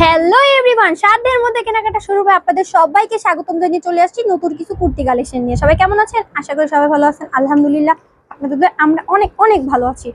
Hello everyone সাধ্যের মধ্যে কেনাকাটা শুরু হবে আপনাদের সবাইকে স্বাগতম জানিয়ে চলে আসছি নতুন কিছু কুর্তি কালেকশন নিয়ে। সবাই কেমন আছেন? আশা করি সবাই ভালো আছেন। আলহামদুলিল্লাহ, আপনাদের আমরা অনেক অনেক ভালো আছি।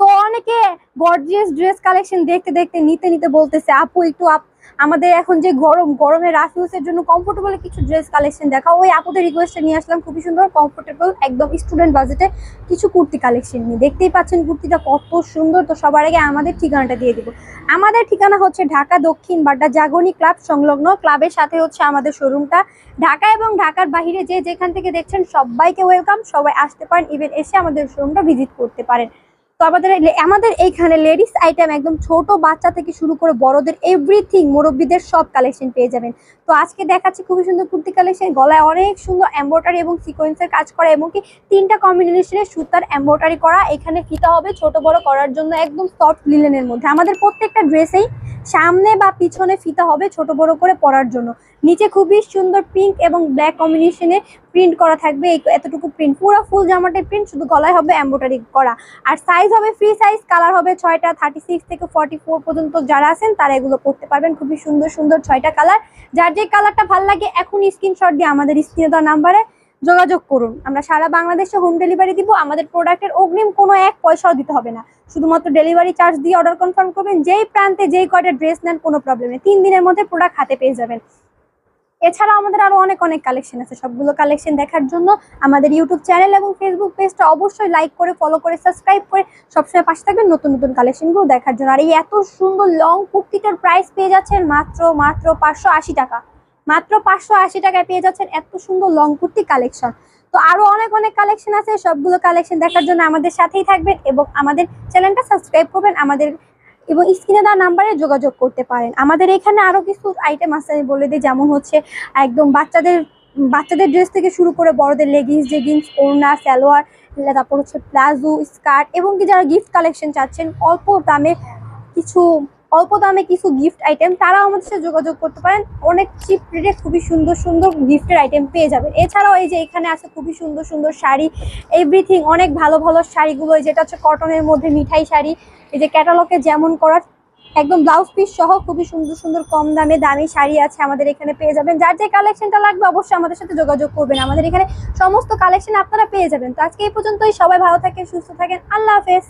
তো অনেকে গর্জিয়াস ড্রেস কালেকশন দেখতে দেখতে, নিতে নিতে বলতেছে, আপু, একটু আপ আমাদের এখন যে গরম, গরমে রাফিউসের জন্য কমফোর্টেবল কিছু ড্রেস কালেকশন দেখা ওই আপুদের রিকোয়েস্টে নিয়ে আসলাম, খুবই সুন্দর কমফোর্টেবল একদম স্টুডেন্ট বাজেটে কিছু কুর্তি কালেকশন নিয়ে। দেখতেই পাচ্ছেন কুর্তিটা কত সুন্দর। তো সবার আগে আমাদের ঠিকানাটা দিয়ে দিব। আমাদের ঠিকানা হচ্ছে ঢাকা দক্ষিণ বাড্ডা জাগনি ক্লাব সংলগ্ন। ক্লাবের সাথে হচ্ছে আমাদের শোরুমটা ঢাকা এবং ঢাকার বাইরে যে যেখান থেকে দেখছেন, সবাইকে ওয়েলকাম সবাই আসতে পারেন ইভেন এসে আমাদের শোরুমটা ভিজিট করতে পারেন। তো আমাদের আমাদের এইখানে লেডিস আইটেম একদম ছোট বাচ্চা থেকে শুরু করে বড়দের এভরিথিং মুরব্বীদের সব কালেকশন পেয়ে যাবেন। তো আজকে দেখাচ্ছি খুবই সুন্দর কুর্তি কালেকশন গলায় অনেক সুন্দর এম্ব্রয়ডারি এবং সিকোয়েন্সের কাজ করা এবং কি তিনটা কম্বিনেশনের সুতার এম্ব্রয়ডারি করা এখানে ফিতা হবে, ছোট বড় করার জন্য একদম সফট লিলেনের মধ্যে। আমাদের প্রত্যেকটা ড্রেসেই সামনে বা পিছনে ফিতা হবে ছোট বড় করে পরার জন্য। নিচে খুবই সুন্দর পিঙ্ক এবং ব্ল্যাক কম্বিনেশনে প্রিন্ট করা থাকবে। এতটুকু প্রিন্ট পুরো ফুল জামাটাই প্রিন্ট শুধু গলায় হবে এম্ব্রয়ডারি করা। আর সাইজ হবে ফ্রি সাইজ কালার হবে ছয়টা থার্টি সিক্স থেকে ফর্টি ফোর পর্যন্ত যারা আছেন, তারা এগুলো করতে পারবেন। খুবই সুন্দর সুন্দর ছয়টা কালার যার যে কালারটা ভালো লাগে এখন স্ক্রিনশট দিয়ে আমাদের স্ক্রিনে দেওয়া নাম্বারে যোগাযোগ করুন। আমরা সারা বাংলাদেশে হোম ডেলিভারি দিব, আমাদের প্রোডাক্টের অগ্রিম কোনো এক পয়সাও দিতে হবে না। শুধুমাত্র ডেলিভারি চার্জ দিয়ে অর্ডার কনফার্ম করবেন, যেই প্রান্তে যেই কয়টা ড্রেস নেন কোনো প্রবলেম নেই। তিন দিনের মধ্যে প্রোডাক্ট হাতে পেয়ে যাবেন। এছাড়াও আমাদের আরও অনেক অনেক কালেকশন আছে। সবগুলো কালেকশন দেখার জন্য আমাদের ইউটিউব চ্যানেল এবং ফেসবুক পেজটা অবশ্যই লাইক করে ফলো করে সাবস্ক্রাইব করে সবসময় পাশে থাকবেন নতুন নতুন কালেকশনগুলো দেখার জন্য। আর এই এত সুন্দর লং কুর্তিটার প্রাইস পেয়ে যাচ্ছেন মাত্র মাত্র পাঁচশো আশি টাকা। মাত্র পাঁচশো আশি টাকায় পেয়ে যাচ্ছেন এত সুন্দর লং কুর্তি কালেকশন তো আরও অনেক অনেক কালেকশন আছে, সবগুলো কালেকশন দেখার জন্য আমাদের সাথেই থাকবেন এবং আমাদের চ্যানেলটা সাবস্ক্রাইব করবেন, আমাদের এবং স্ক্রিনে দেওয়া নাম্বারে যোগাযোগ করতে পারেন। আমাদের এখানে আরও কিছু আইটেম আছে, আমি বলে দিই, যেমন হচ্ছে একদম বাচ্চাদের বাচ্চাদের ড্রেস থেকে শুরু করে বড়দের লেগিংস জেগিংস ওড়না, সালোয়ার, তারপর হচ্ছে প্লাজো স্কার্ট এবং কি যারা গিফট কালেকশন চাচ্ছেন, অল্প দামে কিছু অল্প দামে কিছু গিফট আইটেম তারাও আমাদের সাথে যোগাযোগ করতে পারেন। অনেক চিপ রেটে খুবই সুন্দর সুন্দর গিফটের আইটেম পেয়ে যাবেন। এছাড়াও এই যে এখানে আছে খুবই সুন্দর সুন্দর শাড়ি এভরিথিং অনেক ভালো ভালো শাড়িগুলো যেটা হচ্ছে কটনের মধ্যে মিঠাই শাড়ি, এই যে ক্যাটালগে যেমন করা একদম ব্লাউজ পিস সহ খুবই সুন্দর সুন্দর কম দামে দামি শাড়ি আছে আমাদের এখানে পেয়ে যাবেন। যার যে কালেকশনটা লাগবে অবশ্যই আমাদের সাথে যোগাযোগ করবেন। আমাদের এখানে সমস্ত কালেকশন আপনারা পেয়ে যাবেন। তো আজকে এই পর্যন্তই। সবাই ভালো থাকেন, সুস্থ থাকেন। আল্লাহ হাফেজ।